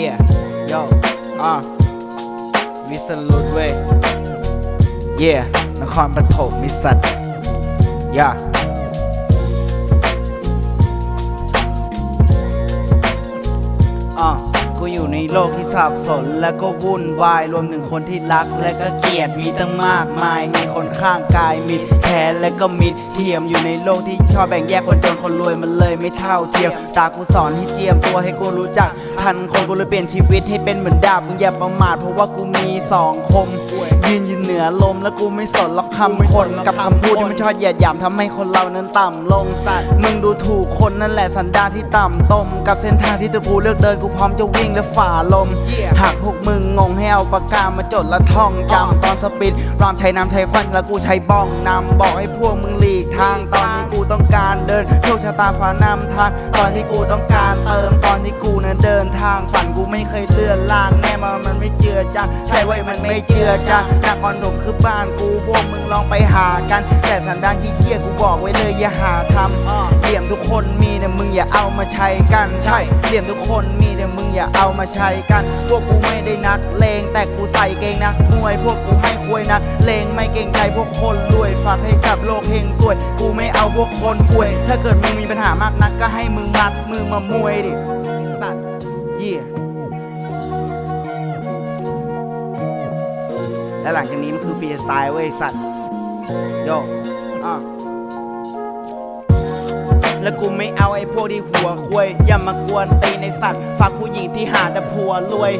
yeah yo ah uh, มิสลุดเว้ย yeah นครปฐมมิสัตย่า โลกที่สับสนและก็วุ่นวาย รวมถึงคนที่รักและก็เกลียดมีตั้งมากมาย มีคนข้างกายมิดแท้และก็มิดเทียมอยู่ในโลกที่ชอบแบ่งแยกคนจนคนรวยมันเลยไม่เท่าเทียมตากูสอนให้เจียมตัวให้กูรู้จัก ทันคนกูเลยเปลี่ยนชีวิตให้เป็นเหมือนดาบมึงอย่าประมาทเพราะว่ากูมีสองคมยืนอยู่เหนือลมและกูไม่สนหรอกคำคนกับคำพูดที่มันชอบเหยียดหยามทำให้คนเรานั้นต่ำลงสัตว์มึงดูถูกคนนั่นแหละสันดานที่ต่ำตมกับเส้นทางที่ตัวกูเลือกเดินกูพร้อมจะวิ่งและฝ่าลมหากพวกมึงงงให้เอาปากกามาจดและท่องจำตอนสปิดรามใช้น้ำใช้ควันแล้วกูใช้บ้องนำบอกให้พวกมึงหลีกทางตอนที่กูต้องการเดินโชคชะตาฟ้านำทางตอนที่กูต้องการเติมตอนที่กูนั้นเดินทางฝันกูไม่เคยเลื่อนล่างแน่มามันไม่เจือจางใช่ไว้ยมันไม่เจือจางนครถมคือบ้านกูพวกมึงลองไปหากัน แต่สันดานขี้เกียจกูบอกไว้เลยอย่าหาทำเหลี่ยมทุกคนมีแต่มึง อย่าเอามาใช้กันใช่เหลี่ยมทุกคนมีแต่มึงอย่าเอามาใช้กัน พวกกูไม่ได้นักเลงแต่กูใส่เกงนักมวย พวกกูให้ควยนักเลงไม่เกงใจพวกคนรวยฝากให้กับโลกเฮงสวย กูไม่เอาพวกคนป่วย ถ้าเกิดมึงมีปัญหามากนักก็ให้มึงมัดมือมามวยดิสัตว์เยี่ยและหลังจากนี้มันคือฟรีสไตล์เว้ยสัตว์โยอะ แล้วกูไม่เอาไอ้พวกที่หัวควยอย่ามากวนตีในสัตว์ฝากผู้หญิงที่หาแต่ผัวรวย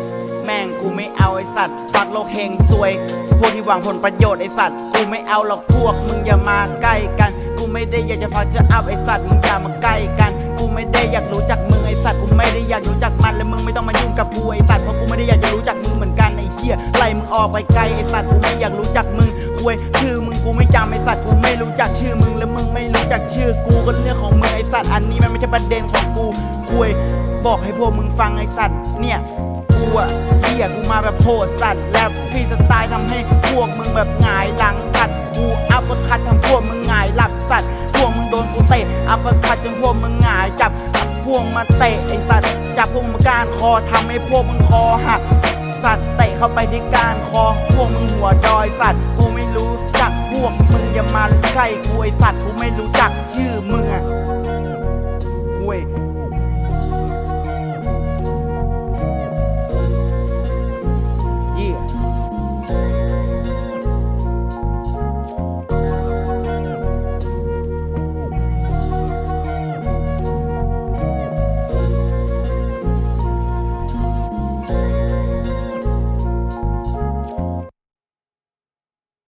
แม่งกูไม่เอาไอ้สัตว์ฝากโลกเฮงซวย พวกที่หวังผลประโยชน์ไอ้สัตว์กูไม่เอาหรอกพวกมึงอย่ามาใกล้กัน กูไม่ได้อยากจะฟังจะอัพไอ้สัตว์มึงอย่ามาใกล้กัน กูไม่ได้อยากรู้จักมึงไอ้สัตว์กูไม่ได้อยากรู้จักมันและมึงไม่ต้องมายุ่งกับกูไอ้สัตว์เพราะกูไม่ได้อยากจะรู้จักมึงเหมือนกันไอ้เหี้ยไล่มึงออกไปไกลไอ้สัตว์กูไม่อยากรู้จักมึง วยชื่อมึงกูไม่จำไอสัตว์กูไม่รู้จักชื่อมึงและมึงไม่รู้จักชื่อกูก็เรื่องของมึงไอ้สัตว์อันนี้มันไม่ใช่ประเด็นของกูควยบอกให้พวกมึงฟังไอ้สัตว์เนี่ยกูอะเหี้ยกูมาแบบโหดสัตว์และฟรีสไตล์ทำให้พวกมึงแบบหงายหลังสัตว์กูอัปเปอร์คัดทำพวกมึงหงายหลังสัตว์พวกมึงโดนกูเตะอัปคัดจนพวกมึงหงายจับพวกมาเตะไอ้สัตว์จับพวกมากานคอทำให้พวกมึงคอหักสัตว์เตะเข้าไปที่กานคอพวกมึงหัวดอยสัตว์กู วกมึงอย่ามาใกล้กูไอ้สัตว์กูไม่รู้จักชื่อมึงอะเว้ย